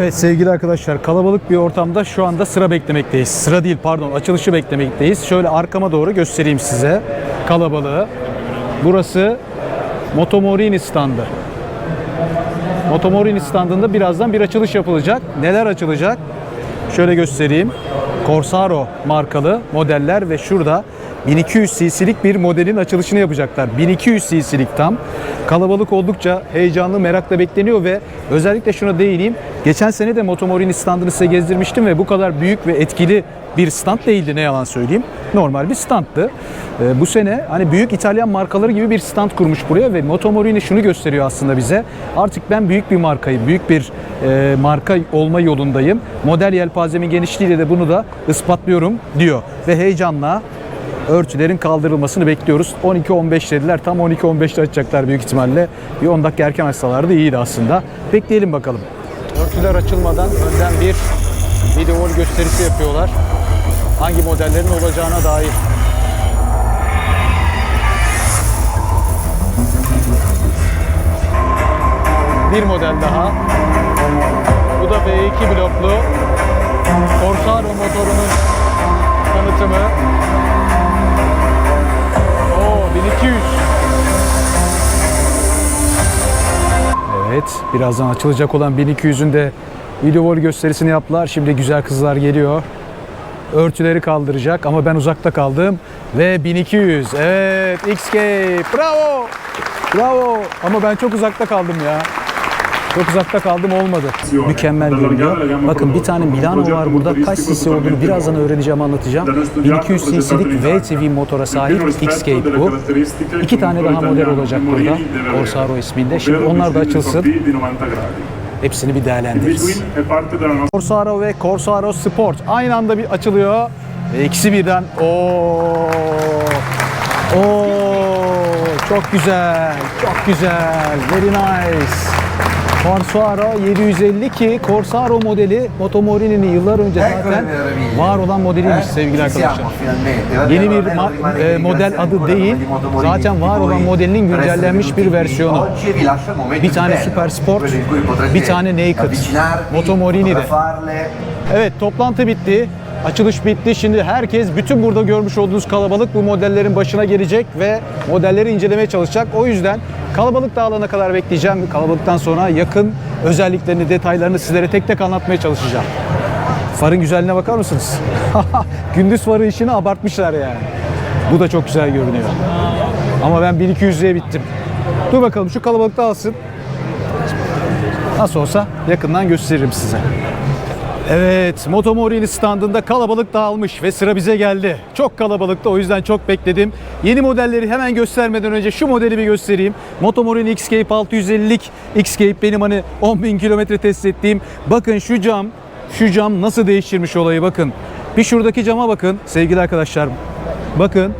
Evet sevgili arkadaşlar kalabalık bir ortamda şu anda sıra beklemekteyiz. Sıra değil pardon açılışı beklemekteyiz. Şöyle arkama doğru göstereyim size kalabalığı. Burası Motomorini standı. Motomorini standında birazdan bir açılış yapılacak. Neler açılacak? Şöyle göstereyim. Corsaro markalı modeller ve şurada 1200 cc'lik bir modelin açılışını yapacaklar. 1200 cc'lik tam. Kalabalık oldukça heyecanlı, merakla bekleniyor ve özellikle şuna değineyim. Geçen sene de Motomorini standını size gezdirmiştim ve bu kadar büyük ve etkili bir stand değildi ne yalan söyleyeyim. Normal bir standtı. Ee, bu sene hani büyük İtalyan markaları gibi bir stand kurmuş buraya ve Motomorini şunu gösteriyor aslında bize. Artık ben büyük bir markayım, büyük bir e, marka olma yolundayım. Model yelpazemin genişliğiyle de bunu da ispatlıyorum diyor. Ve heyecanla örtülerin kaldırılmasını bekliyoruz. 12-15 dediler. Tam 12-15'te açacaklar büyük ihtimalle. Bir 10 dakika erken açsalardı iyiydi aslında. Bekleyelim bakalım. Örtüler açılmadan önden bir video gösterisi yapıyorlar. Hangi modellerin olacağına dair. Bir model daha. Bu da V2 bloklu Corsaro motorunun tanıtımı. Oo 1200. Evet, birazdan açılacak olan 1200'ün de video gösterisini yaptılar. Şimdi güzel kızlar geliyor. Örtüleri kaldıracak ama ben uzakta kaldım. Ve 1200. Evet, X-Cape. Bravo. Bravo. Ama ben çok uzakta kaldım ya. Çok uzakta kaldım olmadı. Mükemmel görünüyor. Bakın bir tane Milano var burada. Kaç cc olduğunu birazdan öğreneceğim anlatacağım. 1200 cc'lik VTV motora sahip X-Cape bu. İki tane daha model olacak burada. Corsaro isminde. Şimdi onlar da açılsın. Hepsini bir değerlendiririz. Corsaro ve Corsaro Sport aynı anda bir açılıyor. Ve ikisi birden. Oo. Oo. Çok güzel. Çok güzel. Very nice. Corsaro 750 ki Corsaro modeli Motomorini'nin yıllar önce zaten var olan modeliymiş sevgili arkadaşlar. Yeni bir e, model adı değil, zaten var olan modelinin güncellenmiş bir versiyonu. Bir tane Super Sport, bir tane Naked. Motomorini'de. Evet toplantı bitti. Açılış bitti. Şimdi herkes bütün burada görmüş olduğunuz kalabalık bu modellerin başına gelecek ve modelleri incelemeye çalışacak. O yüzden kalabalık dağılana kadar bekleyeceğim. Kalabalıktan sonra yakın özelliklerini, detaylarını sizlere tek tek anlatmaya çalışacağım. Farın güzelliğine bakar mısınız? Gündüz farı işini abartmışlar yani. Bu da çok güzel görünüyor. Ama ben 1200'lüğe bittim. Dur bakalım şu kalabalık dağılsın. Nasıl olsa yakından gösteririm size. Evet, Motomorini standında kalabalık dağılmış ve sıra bize geldi. Çok kalabalıktı o yüzden çok bekledim. Yeni modelleri hemen göstermeden önce şu modeli bir göstereyim. Motomorini X-Cape 650'lik X-Cape benim hani 10.000 kilometre test ettiğim. Bakın şu cam, şu cam nasıl değiştirmiş olayı bakın. Bir şuradaki cama bakın sevgili arkadaşlar. Bakın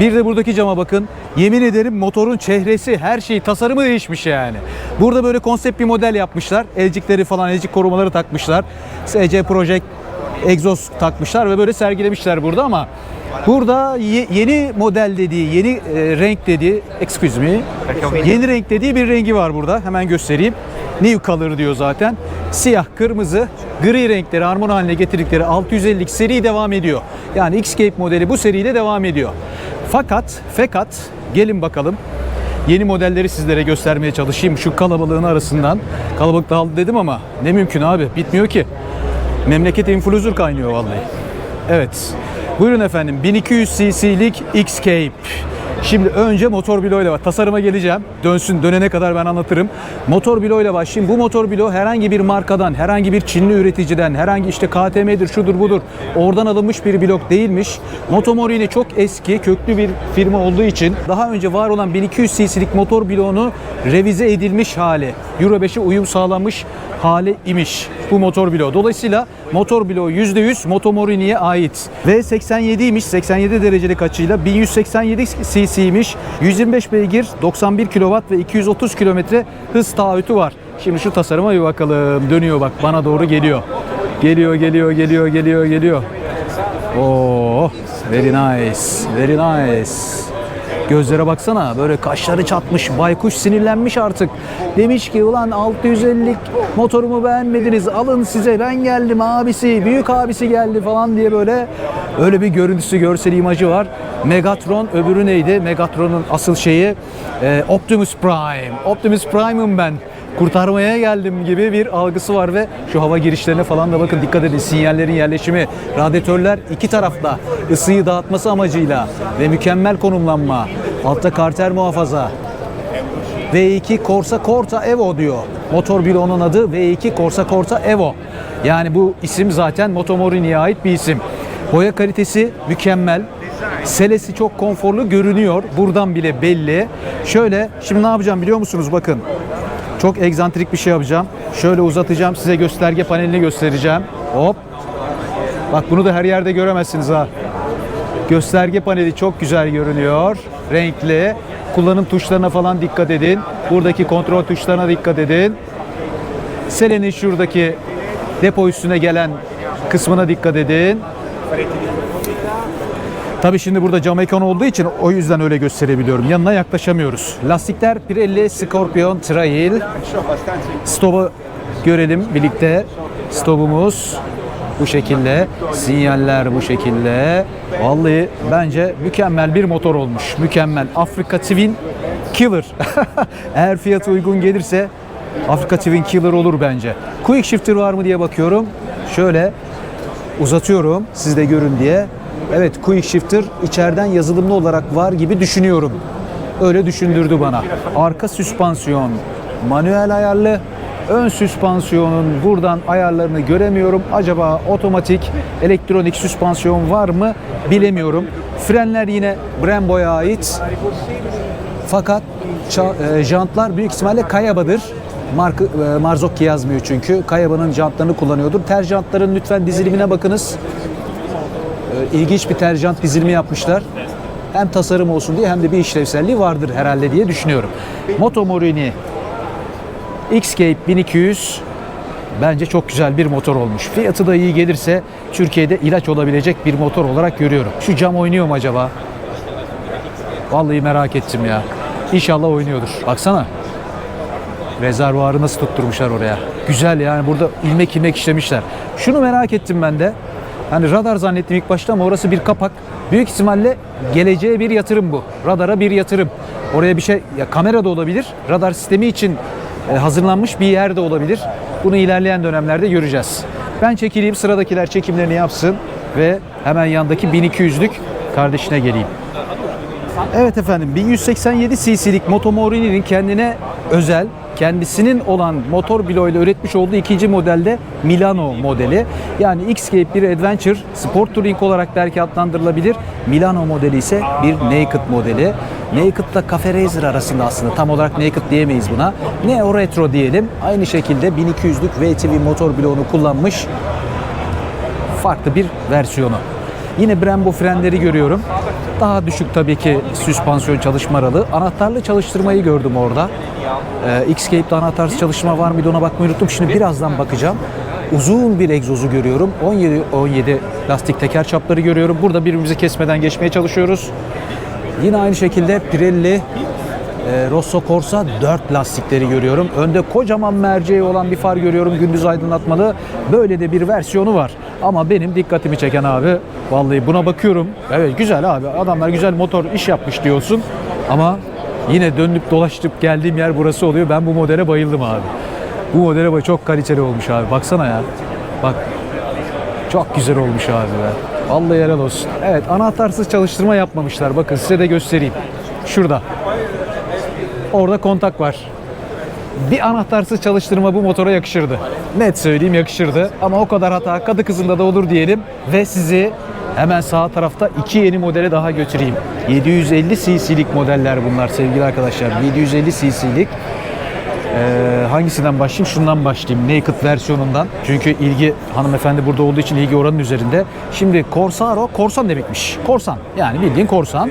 bir de buradaki cama bakın. Yemin ederim motorun çehresi, her şey, tasarımı değişmiş yani. Burada böyle konsept bir model yapmışlar. Elcikleri falan, elcik korumaları takmışlar. SC Project egzoz takmışlar ve böyle sergilemişler burada ama burada ye- yeni model dediği, yeni e, renk dediği, excuse me, yeni renk dediği bir rengi var burada. Hemen göstereyim. New Color diyor zaten. Siyah, kırmızı, gri renkleri harman haline getirdikleri 650'lik seri devam ediyor. Yani X-Cape modeli bu seriyle devam ediyor. Fakat, fakat gelin bakalım yeni modelleri sizlere göstermeye çalışayım şu kalabalığın arasından. Kalabalık dağıldı dedim ama ne mümkün abi bitmiyor ki. Memleket influencer kaynıyor vallahi. Evet. Buyurun efendim 1200 cc'lik X-Cape. Şimdi önce motor bloğuyla var. Tasarıma geleceğim. Dönsün dönene kadar ben anlatırım. Motor bloğuyla başlayayım. Bu motor bloğu herhangi bir markadan, herhangi bir Çinli üreticiden, herhangi işte KTM'dir, şudur budur. Oradan alınmış bir blok değilmiş. Motomorini çok eski, köklü bir firma olduğu için daha önce var olan 1200 cc'lik motor bloğunu revize edilmiş hali. Euro 5'e uyum sağlanmış hali imiş bu motor bloğu. Dolayısıyla motor bloğu %100 Motomorini'ye ait. Ve 87'ymiş, 87 derecelik açıyla 1187 cc'ymiş. 125 beygir, 91 kW ve 230 km hız taahhütü var. Şimdi şu tasarıma bir bakalım. Dönüyor bak bana doğru geliyor. Geliyor, geliyor, geliyor, geliyor, geliyor. Oh, very nice, very nice. Gözlere baksana böyle kaşları çatmış. Baykuş sinirlenmiş artık. Demiş ki ulan 650'lik motorumu beğenmediniz. Alın size ben geldim abisi, büyük abisi geldi falan diye böyle öyle bir görüntüsü, görsel imajı var. Megatron öbürü neydi? Megatron'un asıl şeyi e, Optimus Prime. Optimus Prime'ım ben kurtarmaya geldim gibi bir algısı var ve şu hava girişlerine falan da bakın dikkat edin sinyallerin yerleşimi radyatörler iki tarafta ısıyı dağıtması amacıyla ve mükemmel konumlanma altta karter muhafaza V2 Corsa Corta Evo diyor. Motor bloğunun adı V2 Corsa Corta Evo. Yani bu isim zaten Motomorini'ye ait bir isim. Boya kalitesi mükemmel. Selesi çok konforlu görünüyor. Buradan bile belli. Şöyle şimdi ne yapacağım biliyor musunuz? Bakın. Çok egzantrik bir şey yapacağım. Şöyle uzatacağım. Size gösterge panelini göstereceğim. Hop. Bak bunu da her yerde göremezsiniz ha. Gösterge paneli çok güzel görünüyor. Renkli. Kullanım tuşlarına falan dikkat edin. Buradaki kontrol tuşlarına dikkat edin. Selenin şuradaki depo üstüne gelen kısmına dikkat edin. Tabii şimdi burada cam ekran olduğu için o yüzden öyle gösterebiliyorum. Yanına yaklaşamıyoruz. Lastikler Pirelli Scorpion Trail. Stop'u görelim birlikte. Stop'umuz bu şekilde. Sinyaller bu şekilde. Vallahi bence mükemmel bir motor olmuş. Mükemmel. Afrika Twin Killer. Eğer fiyatı uygun gelirse Afrika Twin Killer olur bence. Quick Shifter var mı diye bakıyorum. Şöyle uzatıyorum siz de görün diye. Evet Quick Shifter içeriden yazılımlı olarak var gibi düşünüyorum. Öyle düşündürdü bana. Arka süspansiyon manuel ayarlı. Ön süspansiyonun buradan ayarlarını göremiyorum. Acaba otomatik elektronik süspansiyon var mı bilemiyorum. Frenler yine Brembo'ya ait. Fakat e, jantlar büyük ihtimalle Kayaba'dır. Marka, e, Marzocchi yazmıyor çünkü. Kayaba'nın jantlarını kullanıyordur. Ter jantların lütfen dizilimine bakınız. E, ilginç bir ter jant dizilimi yapmışlar. Hem tasarım olsun diye hem de bir işlevselliği vardır herhalde diye düşünüyorum. Moto Morini X-Cape 1200 bence çok güzel bir motor olmuş. Fiyatı da iyi gelirse Türkiye'de ilaç olabilecek bir motor olarak görüyorum. Şu cam oynuyor mu acaba? Vallahi merak ettim ya. İnşallah oynuyordur. Baksana. Rezervuarı nasıl tutturmuşlar oraya. Güzel yani burada ilmek ilmek işlemişler. Şunu merak ettim ben de. Hani radar zannettim ilk başta ama orası bir kapak. Büyük ihtimalle geleceğe bir yatırım bu. Radara bir yatırım. Oraya bir şey ya kamera da olabilir. Radar sistemi için e, hazırlanmış bir yer de olabilir. Bunu ilerleyen dönemlerde göreceğiz. Ben çekileyim sıradakiler çekimlerini yapsın ve hemen yandaki 1200'lük kardeşine geleyim. Evet efendim 1187 cc'lik Motomorini'nin kendine özel kendisinin olan motor bloğuyla üretmiş olduğu ikinci modelde Milano modeli. Yani X-Cape bir Adventure Sport Touring olarak belki adlandırılabilir. Milano modeli ise bir Naked modeli. Naked ile Cafe Racer arasında aslında tam olarak Naked diyemeyiz buna. Neo Retro diyelim. Aynı şekilde 1200'lük VTV motor bloğunu kullanmış farklı bir versiyonu. Yine Brembo frenleri görüyorum. Daha düşük tabii ki süspansiyon çalışma aralığı. Anahtarlı çalıştırmayı gördüm orada. Ee, X-Cape'de anahtarsız çalışma var mıydı ona bakmayı unuttum. Şimdi birazdan bakacağım. Uzun bir egzozu görüyorum. 17 17 lastik teker çapları görüyorum. Burada birbirimizi kesmeden geçmeye çalışıyoruz. Yine aynı şekilde Pirelli e, Rosso Corsa 4 lastikleri görüyorum. Önde kocaman merceği olan bir far görüyorum gündüz aydınlatmalı. Böyle de bir versiyonu var. Ama benim dikkatimi çeken abi vallahi buna bakıyorum. Evet güzel abi adamlar güzel motor iş yapmış diyorsun. Ama yine dönüp dolaşıp geldiğim yer burası oluyor. Ben bu modele bayıldım abi. Bu modele bay çok kaliteli olmuş abi. Baksana ya. Bak çok güzel olmuş abi be. Vallahi helal olsun. Evet anahtarsız çalıştırma yapmamışlar. Bakın size de göstereyim. Şurada. Orada kontak var. Bir anahtarsız çalıştırma bu motora yakışırdı. Net söyleyeyim yakışırdı. Ama o kadar hata kadı kızında da olur diyelim. Ve sizi hemen sağ tarafta iki yeni modele daha götüreyim. 750 cc'lik modeller bunlar sevgili arkadaşlar. 750 cc'lik. Ee, hangisinden başlayayım? Şundan başlayayım. Naked versiyonundan. Çünkü ilgi hanımefendi burada olduğu için ilgi oranın üzerinde. Şimdi Corsaro, korsan demekmiş. Korsan. Yani bildiğin korsan.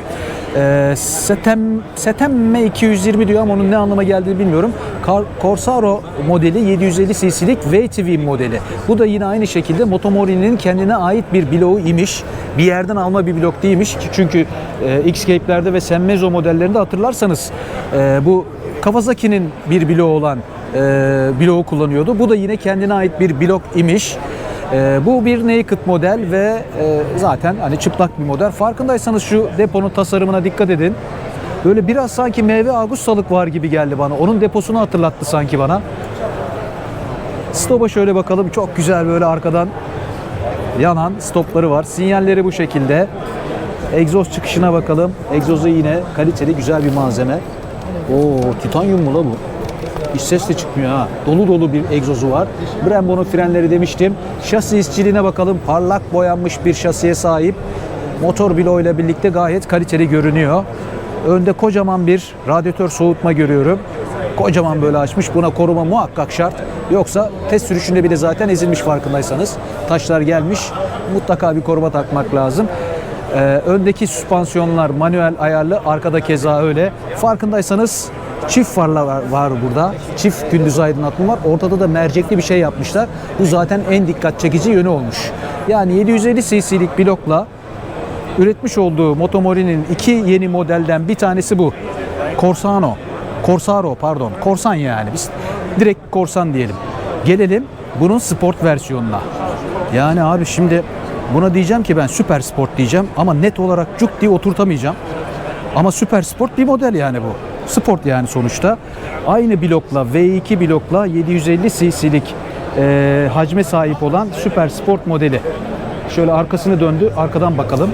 Ee, Setem, Setemme 220 diyor ama onun ne anlama geldiğini bilmiyorum. Car- Corsaro modeli 750 cc'lik VTV modeli. Bu da yine aynı şekilde Motomori'nin kendine ait bir bloğu imiş. Bir yerden alma bir blok değilmiş. Çünkü e, X-Cape'lerde ve Senmezo modellerinde hatırlarsanız e, bu Kawasaki'nin bir bloğu olan e, bloğu kullanıyordu. Bu da yine kendine ait bir blok imiş. E, bu bir naked model ve e, zaten hani çıplak bir model. Farkındaysanız şu deponun tasarımına dikkat edin. Böyle biraz sanki meyve Agustalık var gibi geldi bana. Onun deposunu hatırlattı sanki bana. Stop'a şöyle bakalım. Çok güzel böyle arkadan yanan stopları var. Sinyalleri bu şekilde. Egzoz çıkışına bakalım. Egzozu yine kaliteli güzel bir malzeme. Oo titanyum mu la bu? Hiç ses de çıkmıyor ha. Dolu dolu bir egzozu var. Brembo'nun frenleri demiştim. Şasi işçiliğine bakalım. Parlak boyanmış bir şasiye sahip. Motor bloğuyla birlikte gayet kaliteli görünüyor. Önde kocaman bir radyatör soğutma görüyorum. Kocaman böyle açmış. Buna koruma muhakkak şart. Yoksa test sürüşünde bile zaten ezilmiş farkındaysanız. Taşlar gelmiş. Mutlaka bir koruma takmak lazım. Ee, öndeki süspansiyonlar manuel ayarlı, arkada keza öyle. Farkındaysanız çift farlar var, var burada. Çift gündüz aydınlatma var. Ortada da mercekli bir şey yapmışlar. Bu zaten en dikkat çekici yönü olmuş. Yani 750 cc'lik blokla üretmiş olduğu Motomori'nin iki yeni modelden bir tanesi bu. Corsano. Corsaro pardon. Korsan yani. Biz direkt korsan diyelim. Gelelim bunun sport versiyonuna. Yani abi şimdi buna diyeceğim ki ben süper sport diyeceğim ama net olarak cuk diye oturtamayacağım. Ama süper sport bir model yani bu. Sport yani sonuçta. Aynı blokla V2 blokla 750 cc'lik e, hacme sahip olan süper sport modeli. Şöyle arkasını döndü. Arkadan bakalım.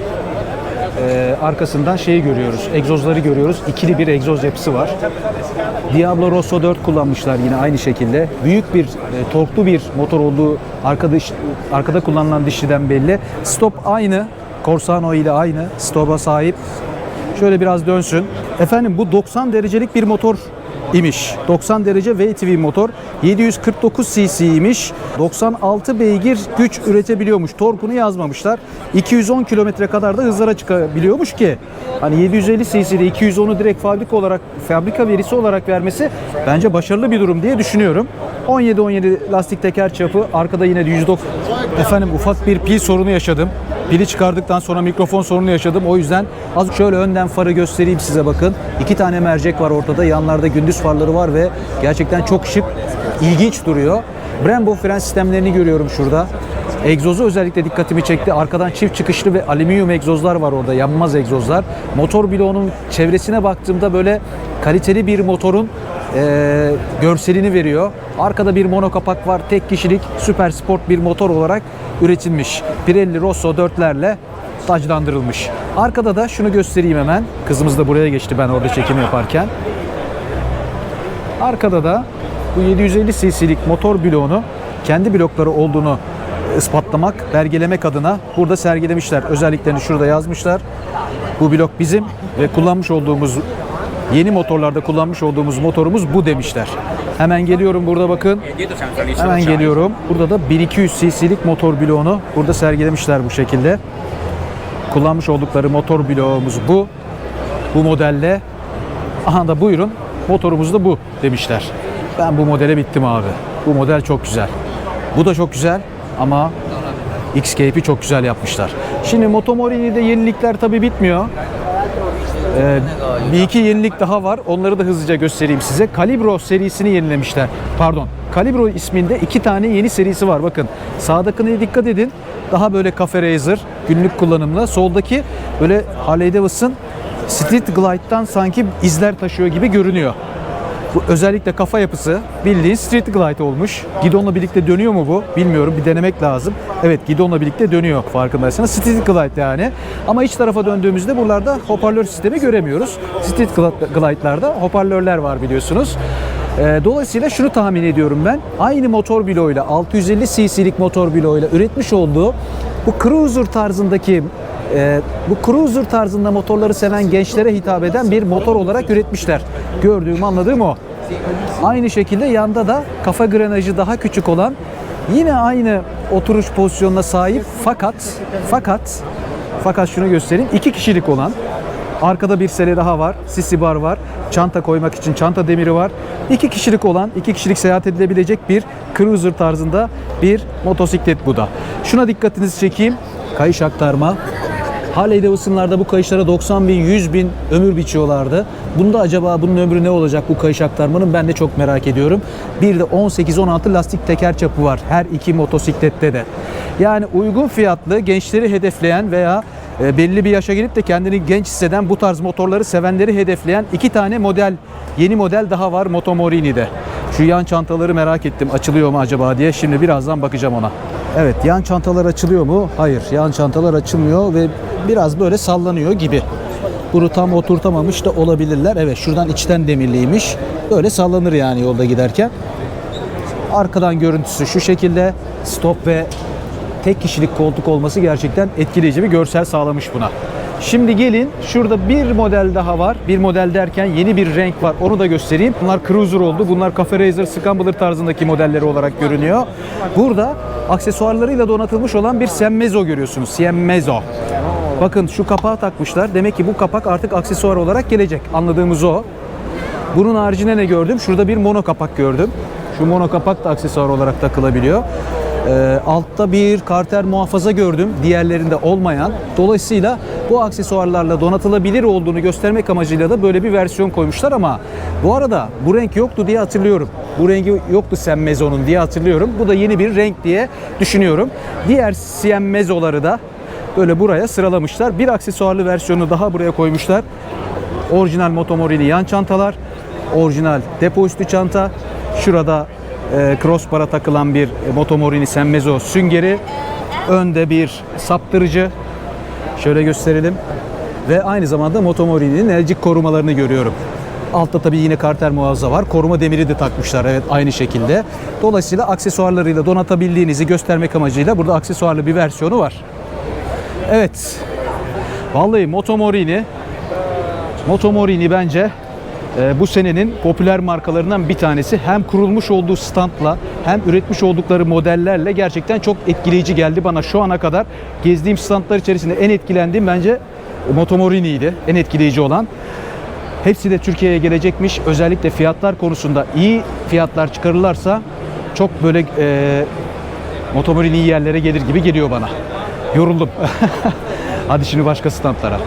E, arkasından şeyi görüyoruz. Egzozları görüyoruz. İkili bir egzoz yapısı var. Diablo Rosso 4 kullanmışlar yine aynı şekilde. Büyük bir, e, torklu bir motor olduğu arkada, arkada kullanılan dişliden belli. Stop aynı. Corsano ile aynı. Stop'a sahip. Şöyle biraz dönsün. Efendim bu 90 derecelik bir motor imiş. 90 derece VTV motor. 749 cc imiş. 96 beygir güç üretebiliyormuş. Torkunu yazmamışlar. 210 kilometre kadar da hızlara çıkabiliyormuş ki hani 750 cc'de 210'u direkt fabrika olarak fabrika verisi olarak vermesi bence başarılı bir durum diye düşünüyorum. 17-17 lastik teker çapı. Arkada yine 109. Efendim ufak bir pil sorunu yaşadım. Pili çıkardıktan sonra mikrofon sorunu yaşadım. O yüzden az şöyle önden farı göstereyim size bakın. İki tane mercek var ortada. Yanlarda gündüz farları var ve gerçekten çok şık, ilginç duruyor. Brembo fren sistemlerini görüyorum şurada. Egzozu özellikle dikkatimi çekti. Arkadan çift çıkışlı ve alüminyum egzozlar var orada. Yanmaz egzozlar. Motor bloğunun çevresine baktığımda böyle kaliteli bir motorun e, görselini veriyor. Arkada bir monokapak var. Tek kişilik süper sport bir motor olarak üretilmiş. Pirelli Rosso 4'lerle taclandırılmış. Arkada da şunu göstereyim hemen. Kızımız da buraya geçti ben orada çekim yaparken. Arkada da bu 750 cc'lik motor bloğunu kendi blokları olduğunu ispatlamak, belgelemek adına burada sergilemişler. Özelliklerini şurada yazmışlar. Bu blok bizim ve kullanmış olduğumuz yeni motorlarda kullanmış olduğumuz motorumuz bu demişler. Hemen geliyorum burada bakın. Hemen geliyorum. Burada da 1200 cc'lik motor bloğunu burada sergilemişler bu şekilde. Kullanmış oldukları motor bloğumuz bu. Bu modelle. Aha da buyurun motorumuz da bu demişler. Ben bu modele bittim abi. Bu model çok güzel. Bu da çok güzel ama X-Cape'i çok güzel yapmışlar. Şimdi Motomori'de yenilikler tabii bitmiyor. Ee, bir iki yenilik daha var. Onları da hızlıca göstereyim size. Calibro serisini yenilemişler. Pardon. Calibro isminde iki tane yeni serisi var. Bakın sağdakine dikkat edin. Daha böyle Cafe Racer günlük kullanımla. Soldaki böyle Harley Davidson Street Glide'dan sanki izler taşıyor gibi görünüyor. Bu özellikle kafa yapısı bildiğin Street Glide olmuş. Gidonla birlikte dönüyor mu bu? Bilmiyorum. Bir denemek lazım. Evet gidonla birlikte dönüyor farkındaysanız. Street Glide yani. Ama iç tarafa döndüğümüzde buralarda hoparlör sistemi göremiyoruz. Street Glide'larda hoparlörler var biliyorsunuz. Ee, Dolayısıyla şunu tahmin ediyorum ben. Aynı motor bloğuyla 650 cc'lik motor bloğuyla üretmiş olduğu bu cruiser tarzındaki e, bu cruiser tarzında motorları seven gençlere hitap eden bir motor olarak üretmişler. Gördüğüm anladığım o. Aynı şekilde yanda da kafa grenajı daha küçük olan yine aynı oturuş pozisyonuna sahip fakat fakat fakat şunu göstereyim iki kişilik olan Arkada bir sele daha var. Sisi bar var. Çanta koymak için çanta demiri var. İki kişilik olan, iki kişilik seyahat edilebilecek bir cruiser tarzında bir motosiklet bu da. Şuna dikkatinizi çekeyim. Kayış aktarma. Harley Davidson'larda bu kayışlara 90 bin, 100 bin ömür biçiyorlardı. Bunda acaba bunun ömrü ne olacak bu kayış aktarmanın ben de çok merak ediyorum. Bir de 18-16 lastik teker çapı var her iki motosiklette de. Yani uygun fiyatlı gençleri hedefleyen veya e, belli bir yaşa gelip de kendini genç hisseden bu tarz motorları sevenleri hedefleyen iki tane model, yeni model daha var Motomorini'de. Şu yan çantaları merak ettim açılıyor mu acaba diye. Şimdi birazdan bakacağım ona. Evet yan çantalar açılıyor mu? Hayır yan çantalar açılmıyor ve biraz böyle sallanıyor gibi. Bunu tam oturtamamış da olabilirler. Evet şuradan içten demirliymiş. Böyle sallanır yani yolda giderken. Arkadan görüntüsü şu şekilde stop ve tek kişilik koltuk olması gerçekten etkileyici bir görsel sağlamış buna. Şimdi gelin şurada bir model daha var. Bir model derken yeni bir renk var. Onu da göstereyim. Bunlar Cruiser oldu. Bunlar Cafe Racer, Scrambler tarzındaki modelleri olarak görünüyor. Burada aksesuarlarıyla donatılmış olan bir Semmezo görüyorsunuz. Semmezo. Bakın şu kapağı takmışlar. Demek ki bu kapak artık aksesuar olarak gelecek. Anladığımız o. Bunun haricinde ne gördüm? Şurada bir mono kapak gördüm. Şu mono kapak da aksesuar olarak takılabiliyor. Ee, altta bir karter muhafaza gördüm. Diğerlerinde olmayan. Dolayısıyla bu aksesuarlarla donatılabilir olduğunu göstermek amacıyla da böyle bir versiyon koymuşlar ama bu arada bu renk yoktu diye hatırlıyorum. Bu rengi yoktu Semmezo'nun diye hatırlıyorum. Bu da yeni bir renk diye düşünüyorum. Diğer Semmezo'ları da böyle buraya sıralamışlar. Bir aksesuarlı versiyonu daha buraya koymuşlar. Orijinal Motomorini yan çantalar, orijinal depo üstü çanta. Şurada e, crossbar'a takılan bir Motomorini Senmezo süngeri. Önde bir saptırıcı. Şöyle gösterelim. Ve aynı zamanda Motomorini'nin elcik korumalarını görüyorum. Altta tabii yine karter muhafaza var. Koruma demiri de takmışlar evet aynı şekilde. Dolayısıyla aksesuarlarıyla donatabildiğinizi göstermek amacıyla burada aksesuarlı bir versiyonu var. Evet. Vallahi Motomorini Motomorini bence e, bu senenin popüler markalarından bir tanesi. Hem kurulmuş olduğu standla hem üretmiş oldukları modellerle gerçekten çok etkileyici geldi bana şu ana kadar. Gezdiğim standlar içerisinde en etkilendiğim bence Motomorini'ydi. En etkileyici olan. Hepsi de Türkiye'ye gelecekmiş. Özellikle fiyatlar konusunda iyi fiyatlar çıkarırlarsa çok böyle e, Motomorini iyi yerlere gelir gibi geliyor bana. Yoruldum. Hadi şimdi başka standlara.